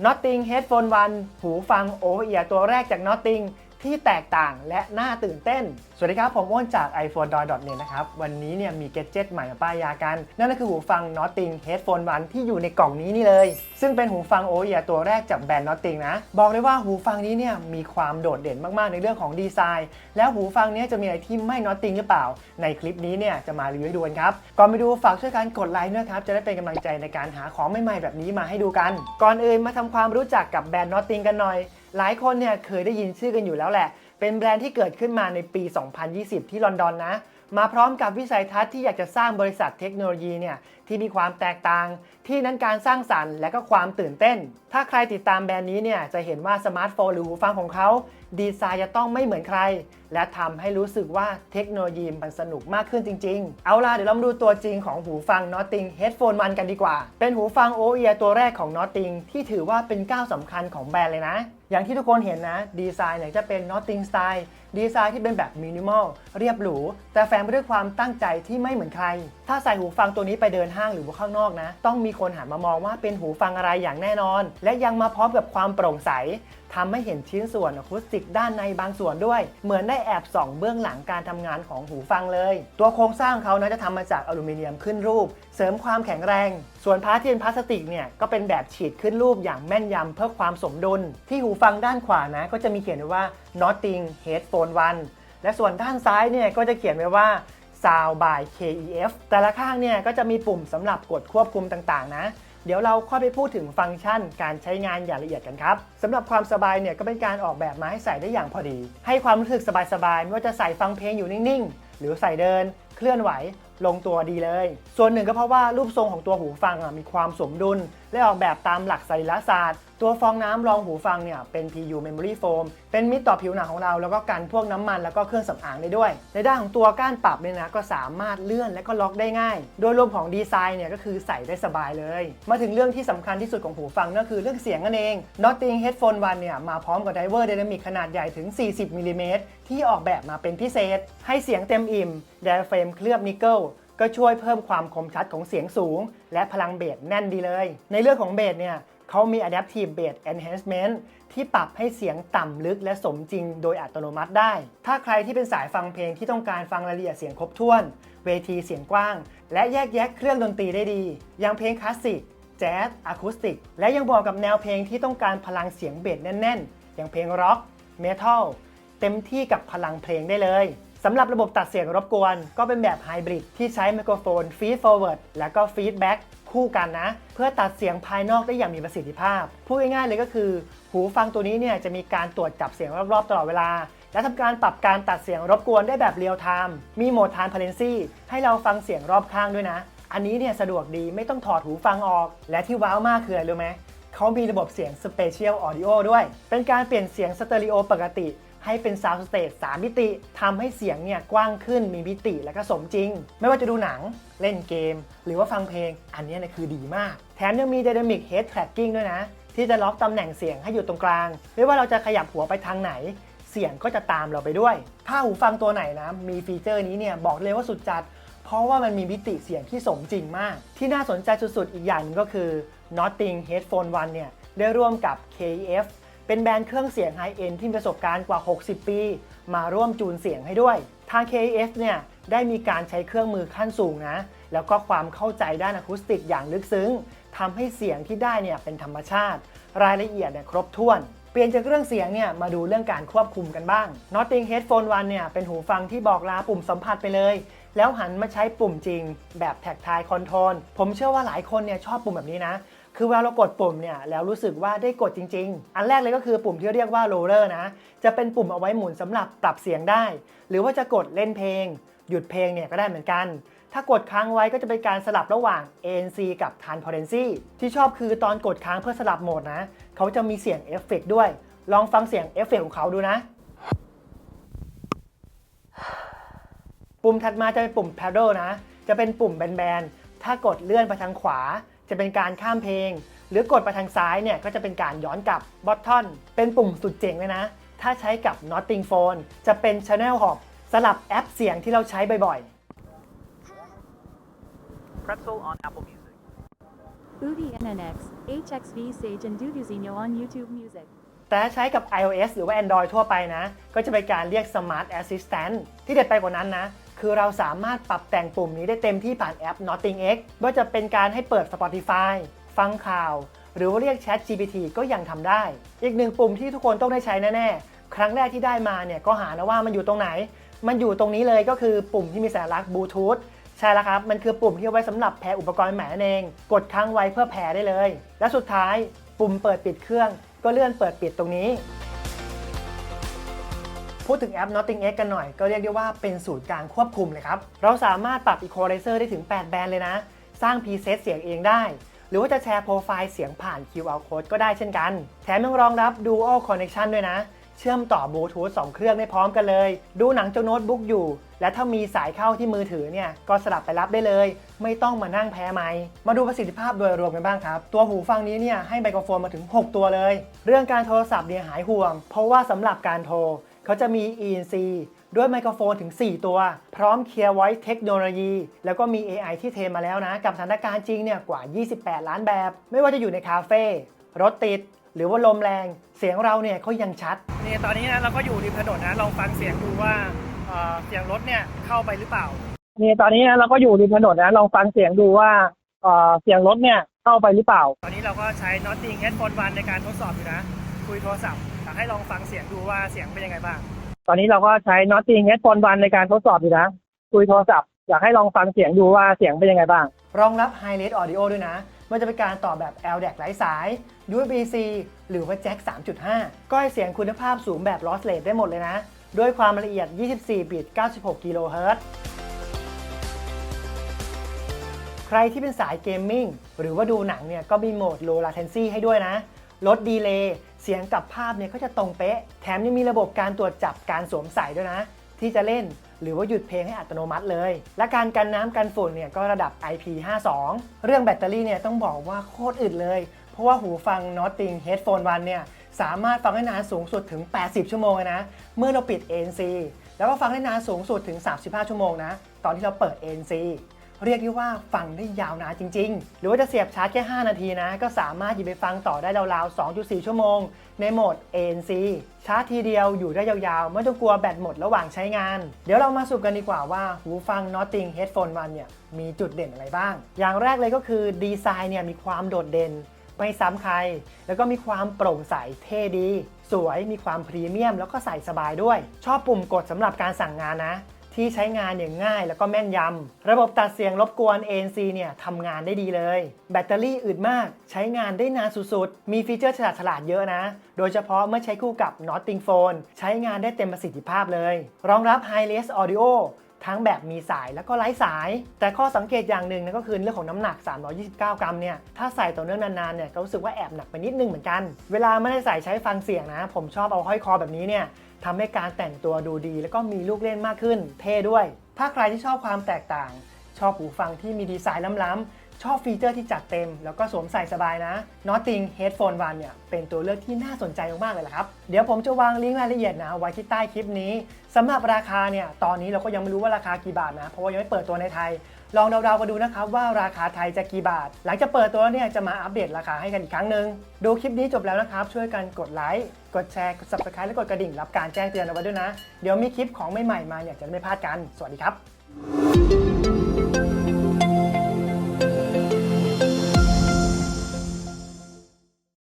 Notting Headphone 1 หูฟังโอเอียตัวแรกจาก Notting ที่แตกต่างและน่าตื่นเต้น สวัสดีครับ ผมอ้วนจาก iPhone d o n e t นะครับ วันนี้เนี่ยมีเกจเจ็ตใหม่มาป้ายยากัน นั่นก็คือหูฟัง Notting Headphone 1ที่อยู่ในกล่องนี้นี่เลย ซึ่งเป็นหูฟังโอเอียตัวแรกจากแบรนด์ Notting นะ บอกเลยว่าหูฟังนี้เนี่ยมีความโดดเด่นมากๆ ในเรื่องของดีไซน์ แล้วหูฟังนี้จะมีอะไรที่ไม่ Notting หรือเปล่า ในคลิปนี้เนี่ยจะมารีวิวให้ดูกันครับก่อนไปดูฝากช่วยกันกดไลค์ด้วยครับจะได้เป็นกำลังใจในการหาของใหม่ๆแบบนี้มาให้ดูกัน ก่อนอื่นมาทำความรู้จักกับแบรนด์ Notting กันหน่อย หลายคนเนี่ยเคยได้ยินชื่อกันอยู่แล้วแหละ เป็นแบรนด์ที่เกิดขึ้นมาในปี 2020 ที่ลอนดอนนะ มาพร้อมกับวิสัยทัศน์ที่อยากจะสร้างบริษัทเทคโนโลยีเนี่ย ที่มีความแตกต่าง ที่นั้นการสร้างสรรค์และก็ความตื่นเต้น ถ้าใครติดตามแบรนด์นี้เนี่ยจะเห็นว่าสมาร์ทโฟนหรือหูฟังของเขาดีไซน์จะต้องไม่เหมือนใคร และทำให้รู้สึกว่าเทคโนโลยีมันสนุกมากขึ้นจริง ๆ เอาล่ะเดี๋ยวเรามาดูตัวจริงของหูฟัง Notting Headphone มันกันดีกว่า เป็นหูฟัง OER ตัวแรกของ Notting ที่ถือว่าเป็นก้าวสำคัญของแบรนด์เลยนะ อย่างที่ทุกคนเห็นนะ ดีไซน์เนี่ยจะเป็น Notting Style ดีไซน์ที่เป็นแบบมินิมอลเรียบหรู แต่แฝงไปด้วยความตั้งใจที่ไม่เหมือนใคร ถ้าใส่หูฟังตัวนี้ไปเดินห้างหรือว่าข้างนอกนะ ต้องมีคนหันมามองว่าเป็นหูฟังอะไรอย่างแน่นอน และยังมาพร้อมกับความโปร่งใสทำให้เห็นชิ้นส่วนอะคูสติกด้านในบางส่วนด้วย เหมือนได้แอบส่องเบื้องหลังการทำงานของหูฟังเลย ตัวโครงสร้างเขานะจะทำมาจากอลูมิเนียมขึ้นรูป เสริมความแข็งแรง ส่วนพาร์ทที่เป็นพลาสติกเนี่ยก็เป็นแบบฉีดขึ้นรูปอย่างแม่นยำเพื่อความสมดุล ที่หูฟังด้านขวานะก็จะมีเขียนไว้ว่า Notting Headphone 1และส่วนด้านซ้ายเนี่ยก็จะเขียนไว้ว่า Sound by KEF แต่ละข้างเนี่ยก็จะมีปุ่มสำหรับกดควบคุมต่างๆ นะ เดี๋ยวเราค่อยไปพูดถึงฟังก์ชันการใช้งานอย่างละเอียดกันครับสำหรับความสบายเนี่ยก็เป็นการออกแบบมาให้ใส่ได้อย่างพอดี ให้ความรู้สึกสบายๆไม่ว่าจะใส่ฟังเพลงอยู่นิ่งๆ หรือใส่เดิน เคลื่อนไหว ลงตัวดีเลย ส่วนหนึ่งก็เพราะว่ารูปทรงของตัวหูฟังอะมีความสมดุล และออกแบบตามหลักสรีรศาสตร์ ตัวฟองน้ำรองหูฟังเนี่ยเป็น PU Memory Foam เป็นมิตรต่อผิวหนังของเรา แล้วก็กันพวกน้ำมันแล้วก็เครื่องสำอางได้ด้วย ในด้านของตัวก้านปรับเนี่ยนะก็สามารถเลื่อนและก็ล็อกได้ง่าย โดยรวมของดีไซน์เนี่ยก็คือใส่ได้สบายเลย มาถึงเรื่องที่สำคัญที่สุดของหูฟังก็คือเรื่องเสียงนั่นเอง Notting Headphone 1เนี่ยมาพร้อมกับไดเวอร์ไดนามิกขนาดใหญ่ถึง 40มิลลิเมตรที่ออกแบบมาเป็นพิเศษ ให้เสียงเต็มอิ่มไดอะเฟรมเคลือบนิกเกิล ก็ช่วยเพิ่มความคมชัดของเสียงสูง และพลังเบสแน่นดีเลย ในเรื่องของเบสเนี่ยเขามี Adaptive Bass Enhancement ที่ปรับให้เสียงต่ำลึกและสมจริงโดยอัตโนมัติได้ ถ้าใครที่เป็นสายฟังเพลงที่ต้องการฟังรายละเอียดเสียงครบถ้วน เวทีเสียงกว้าง และแยกแยะเครื่องดนตรีได้ดี อย่างเพลงคลาสสิก แจ๊สอะคูสติก และยังบอกกับแนวเพลงที่ต้องการพลังเสียงเบสแน่น ๆ อย่างเพลงร็อก เมทัล เต็มที่กับพลังเพลงได้เลย สำหรับระบบตัดเสียงรบกวน ก็เป็นแบบไฮบริดที่ใช้ไมโครโฟนฟีดฟอร์เวิร์ดและก็ฟีดแบ็กคู่กันนะ เพื่อตัดเสียงภายนอกได้อย่างมีประสิทธิภาพ พูดง่ายๆเลยก็คือ หูฟังตัวนี้เนี่ยจะมีการตรวจจับเสียงรอบๆตลอดเวลา และทำการปรับการตัดเสียงรบกวนได้แบบเรียลไทม์มีโหมดทานพาเลนซี่ให้เราฟังเสียงรอบข้างด้วยนะ อันนี้เนี่ยสะดวกดีไม่ต้องถอดหูฟังออก และที่ว้าวมากคืออะไรรู้ไหมเขามีระบบเสียง Spatial Audio ด้วย เป็นการเปลี่ยนเสียงสเตอริโอปกติ ให้เป็น Sound Stage 3มิติทำให้เสียงเนี่ยกว้างขึ้นมีมิติและก็สมจริง ไม่ว่าจะดูหนังเล่นเกม หรือว่าฟังเพลง อันนี้เนี่ยคือดีมาก แถมยังมี Dynamic Head Tracking ด้วยนะ ที่จะล็อกตำแหน่งเสียงให้อยู่ตรงกลาง ไม่ว่าเราจะขยับหัวไปทางไหน เสียงก็จะตามเราไปด้วย ถ้าหูฟังตัวไหนนะมีฟีเจอร์นี้เนี่ยบอกเลยว่าสุดจัด เพราะว่ามันมีมิติเสียงที่สมจริงมาก ที่น่าสนใจสุดๆอีกอย่างหนึงก็คือ Notting Headphone 1เนี่ยได้ร่วมกับ KF เป็นแบรนด์เครื่องเสียงไฮเอ็นที่มีประสบการณ์กว่า 60 ปี มาร่วมจูนเสียงให้ด้วย ทาง KEF เนี่ยได้มีการใช้เครื่องมือขั้นสูงนะ แล้วก็ความเข้าใจด้านอะคูสติกอย่างลึกซึ้งทำให้เสียงที่ได้เนี่ยเป็นธรรมชาติ รายละเอียดเนี่ยครบถ้วนเปลี่ยนจากเรื่องเสียงเนี่ยมาดูเรื่องการควบคุมกันบ้าง Notting Headphone 1เนี่ยเป็นหูฟังที่บอกลาปุ่มสัมผัสไปเลย แล้วหันมาใช้ปุ่มจริง แบบแท็กทายคอนโทรลผมเชื่อว่าหลายคนเนี่ยชอบปุ่มแบบนี้นะ คือเวลาเรากดปุ่มเนี่ยแล้วรู้สึกว่าได้กดจริง ๆ อันแรกเลยก็คือปุ่มที่เรียกว่า roller นะ จะเป็นปุ่มเอาไว้หมุนสำหรับปรับเสียงได้ หรือว่าจะกดเล่นเพลง หยุดเพลงเนี่ยก็ได้เหมือนกัน ถ้ากดค้างไว้ก็จะเป็นการสลับระหว่าง ANC กับ Transparency ที่ชอบคือตอนกดค้างเพื่อสลับโหมดนะ เขาจะมีเสียงเอฟเฟกต์ด้วย ลองฟังเสียงเอฟเฟกต์ของเขาดูนะปุ่มถัดมาจะเป็นปุ่ม paddle นะ จะเป็นปุ่มแบนๆ ถ้ากดเลื่อนไปทางขวา จะเป็นการข้ามเพลง หรือกดไปทางซ้ายเนี่ยก็จะเป็นการย้อนกลับ button เป็นปุ่มสุดเจ๋งเลยนะ ถ้าใช้กับ Notting Phone จะเป็น Channel Hop สลับแอปเสียงที่เราใช้บ่อยๆ Pretzel on Apple Music. Udi NNX, HXV Sage and Duduzinho on YouTube Music. แต่ถ้าใช้กับ iOS หรือว่า Android ทั่วไปนะ ก็จะเป็นการเรียก Smart Assistant ที่เด็ดไปกว่านั้นนะ คือเราสามารถปรับแต่งปุ่มนี้ได้เต็มที่ผ่านแอป Nothing X ว่าจะเป็นการให้เปิด Spotify ฟังข่าว หรือว่าเรียก Chat GPT ก็ยังทำได้ อีกหนึ่งปุ่มที่ทุกคนต้องได้ใช้แน่ๆ ครั้งแรกที่ได้มาเนี่ยก็หานะว่ามันอยู่ตรงไหน มันอยู่ตรงนี้เลยก็คือปุ่มที่มีสัญลักษณ์บลูทูธใช่แล้วครับ มันคือปุ่มที่ไว้สำหรับแพรอุปกรณ์ใหม่เอง กดค้างไว้เพื่อแพร์ได้เลย และสุดท้ายปุ่มเปิดปิดเครื่อง ก็เลื่อนเปิดปิดตรงนี้ พูดถึงแอป Nothing X กันหน่อย ก็เรียกได้ว่าเป็นศูนย์กลางควบคุมเลยครับ เราสามารถปรับ Equalizer ได้ถึง 8 แบนด์เลยนะ สร้าง preset เสียงเองได้ หรือว่าจะแชร์โปรไฟล์เสียงผ่าน QR code ก็ได้เช่นกัน แถมยังรองรับ Dual Connection ด้วยนะ เชื่อมต่อบลูทูธ2เครื่องได้พร้อมกันเลย ดูหนังจากโน้ตบุ๊กอยู่ และถ้ามีสายเข้าที่มือถือเนี่ยก็สลับไปรับได้เลย ไม่ต้องมานั่งแพ้ไมค์มาดูประสิทธิภาพโดยรวมกันบ้างครับ ตัวหูฟังนี้เนี่ยให้ไมโครโฟนมาถึง 6 ตัวเลย เรื่องการโทรศัพท์เนี่ยหายห่วง เพราะว่าสำหรับการโทร เขาจะมี ENC ด้วยไมโครโฟนถึง 4 ตัว พร้อม Clear Voice เทคโนโลยี แล้วก็มี AI ที่เทรนมาแล้วนะ กับสถานการณ์จริงเนี่ยกว่า 28 ล้านแบบ ไม่ว่าจะอยู่ในคาเฟ่รถติด หรือว่าลมแรง เสียงเราเนี่ยก็ยังชัด นี่ตอนนี้นะเราก็อยู่ริมถนนนะลองฟังเสียงดูว่าเสียงรถเนี่ยเข้าไปหรือเปล่า นี่ตอนนี้นะเราก็อยู่ริมถนนนะลองฟังเสียงดูว่าเสียงรถเนี่ยเข้าไปหรือเปล่า ตอนนี้เราก็ใช้ Nothing Headphone One ในการทดสอบอยู่นะ คุยโทรศัพท์อยากให้ลองฟังเสียงดูว่าเสียงเป็นยังไงบ้าง ตอนนี้เราก็ใช้ Nothing Headphone One ในการทดสอบอยู่นะ คุยโทรศัพท์อยากให้ลองฟังเสียงดูว่าเสียงเป็นยังไงบ้าง รองรับ High Res Audio ด้วยนะมันจะเป็นการต่อแบบ LDAC ไร้สาย USB-C หรือว่าแจ็ค3.5 ก็ให้เสียงคุณภาพสูงแบบ lossless ได้หมดเลยนะ ด้วยความละเอียด 24 บิต 96 กิโลเฮิรตซ์ใครที่เป็นสายเกมมิ่งหรือว่าดูหนังเนี่ยก็มีโหมด low latency ให้ด้วยนะ ลดดีเลย์เสียงกับภาพเนี่ยก็จะตรงเป๊ะ แถมยังมีระบบการตรวจจับการสวมใส่ด้วยนะ ที่จะเล่นหรือว่าหยุดเพลงให้อัตโนมัติเลย และการกันน้ำกันฝุ่นเนี่ยก็ระดับ IP52 เรื่องแบตเตอรี่เนี่ยต้องบอกว่าโคตรอึดเลย เพราะว่าหูฟัง Nothing Headphone One เนี่ยสามารถฟังได้นานสูงสุดถึง 80 ชั่วโมงนะ เมื่อเราปิด ANC แล้วก็ฟังได้นานสูงสุดถึง 35 ชั่วโมงนะ ตอนที่เราเปิด ANC เรียกได้ว่าฟังได้ยาวนานจริง ๆ หรือว่าจะเสียบชาร์จแค่ 5 นาทีนะ ก็สามารถหยิบไปฟังต่อได้ราวๆ 2.4 ชั่วโมง ในโหมด ANC ชาร์จทีเดียวอยู่ได้ยาวๆ ไม่ต้องกลัวแบตหมดระหว่างใช้งาน เดี๋ยวเรามาสรุปกันดีกว่าว่าหูฟัง Nothing Headphone One เนี่ยมีจุดเด่นอะไรบ้าง อย่างแรกเลยก็คือดีไซน์เนี่ยมีความโดดเด่นไม่ซ้ำใคร แล้วก็มีความโปร่งใสเท่ดี สวย มีความพรีเมียม แล้วก็ใส่สบายด้วย ชอบปุ่มกดสำหรับการสั่งงานนะ ที่ใช้งานอย่างง่ายแล้วก็แม่นยำ ระบบตัดเสียงรบกวน ANC เนี่ยทำงานได้ดีเลย แบตเตอรี่อึดมากใช้งานได้นานสุดๆ มีฟีเจอร์ฉลาดฉลาดๆเยอะนะ โดยเฉพาะเมื่อใช้คู่กับ Notting Phone ใช้งานได้เต็มประสิทธิภาพเลย รองรับ High Res Audio ทั้งแบบมีสายแล้วก็ไร้สาย แต่ข้อสังเกตอย่างหนึ่งนะก็คือเรื่องของน้ำหนัก 329 กรัมเนี่ยถ้าใส่ต่อเนื่องนานๆเนี่ยก็รู้สึกว่าแอบหนักไปนิดนึงเหมือนกัน เวลาไม่ได้ใส่ใช้ฟังเสียงนะ ผมชอบเอาห้อยคอแบบนี้เนี่ยทำให้การแต่งตัวดูดี แล้วก็มีลูกเล่นมากขึ้น เท่ด้วย ถ้าใครที่ชอบความแตกต่าง ชอบหูฟังที่มีดีไซน์ล้ำๆ ชอบฟีเจอร์ที่จัดเต็ม แล้วก็สวมใส่สบายนะ Nothing Headphone One เนี่ยเป็นตัวเลือกที่น่าสนใจมากๆเลยละครับ เดี๋ยวผมจะวางลิงก์รายละเอียดนะไว้ที่ใต้คลิปนี้สำหรับราคาเนี่ยตอนนี้เราก็ยังไม่รู้ว่าราคากี่บาทนะ เพราะว่ายังไม่เปิดตัวในไทย ลองเดาๆกันดูนะครับว่าราคาไทยจะกี่บาท หลังจากเปิดตัวเนี่ยจะมาอัปเดตราคาให้กันอีกครั้งหนึ่งดูคลิปนี้จบแล้วนะครับช่วยกันกดไลค์กดแชร์กด subscribe และกดกระดิ่งรับการแจ้งเตือนเอาไว้ด้วยนะ เดี๋ยวมีคลิปของใหม่ๆมาเนี่ยจะได้ไม่พลาดกันสวัสดีครับ